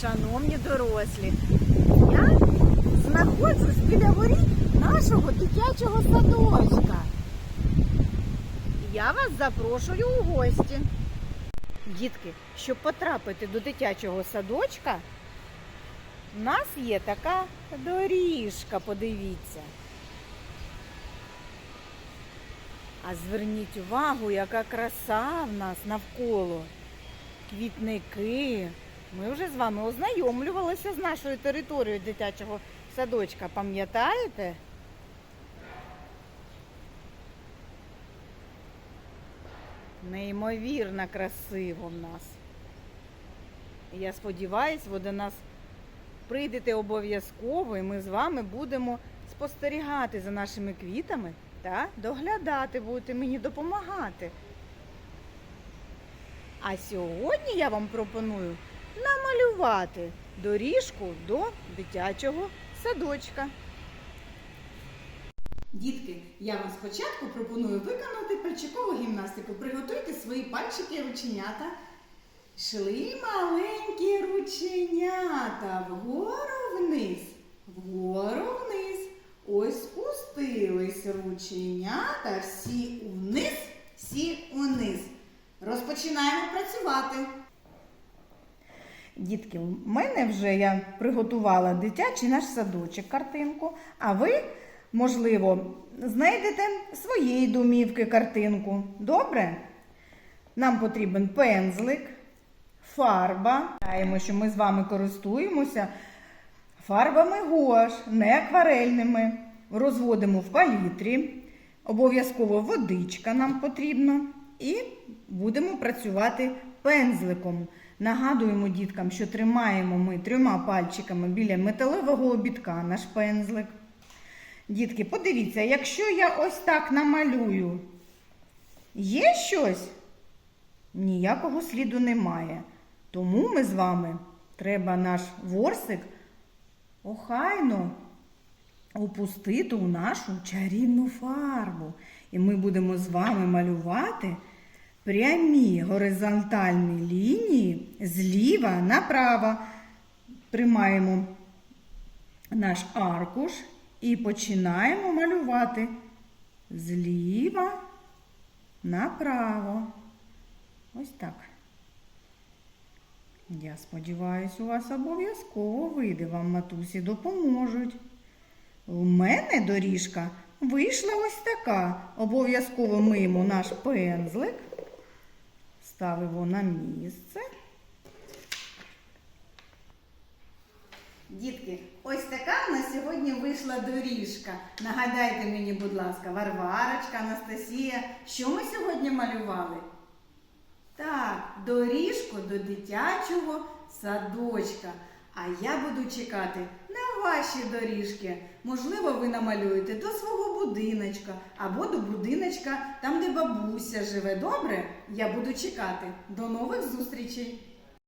шановні дорослі, я знаходжусь біля воріт нашого дитячого садочка. Я вас запрошую у гості. Дітки, щоб потрапити до дитячого садочка, в нас є така доріжка, подивіться. А зверніть увагу, яка краса в нас навколо. Квітники. Ми вже з вами ознайомлювалися з нашою територією дитячого садочка, пам'ятаєте? Неймовірно красиво в нас. Я сподіваюся, ви до нас прийдете обов'язково, і ми з вами будемо спостерігати за нашими квітами та доглядати, будете мені допомагати. А сьогодні я вам пропоную намалювати доріжку до дитячого садочка. Дітки, я вам спочатку пропоную виконати пальчикову гімнастику. Приготуйте свої пальчики рученята. Шли маленькі рученята вгору вниз, вгору вниз. Ось спустились рученята, всі вниз, всі униз. Розпочинаємо працювати. Дітки, в мене вже я приготувала дитячий наш садочок картинку, а ви, можливо, знайдете своєї домівки картинку. Добре? Нам потрібен пензлик, фарба. Знаємо, що ми з вами користуємося фарбами гуаш, не акварельними. Розводимо в палітрі. Обов'язково водичка нам потрібна. І будемо працювати пензликом. Нагадуємо діткам, що тримаємо ми трьома пальчиками біля металевого обідка наш пензлик. Дітки, подивіться, якщо я ось так намалюю, є щось? Ніякого сліду немає. Тому ми з вами треба наш ворсик охайно опустити у нашу чарівну фарбу. І ми будемо з вами малювати прямі горизонтальні лінії зліва направо. Тримаємо наш аркуш і починаємо малювати зліва направо. Ось так. Я сподіваюся, у вас обов'язково вийде вам матусі допоможуть. У мене доріжка вийшла ось така. Обов'язково миємо наш пензлик, ставимо на місце. Дітки, ось така в нас сьогодні вийшла доріжка. Нагадайте мені, будь ласка, Варварочка, Анастасія, що ми сьогодні малювали? Так, доріжку до дитячого садочка. А я буду чекати ваші доріжки. Можливо, ви намалюєте до свого будиночка або до будиночка, там, де бабуся живе. Добре? Я буду чекати. До нових зустрічей!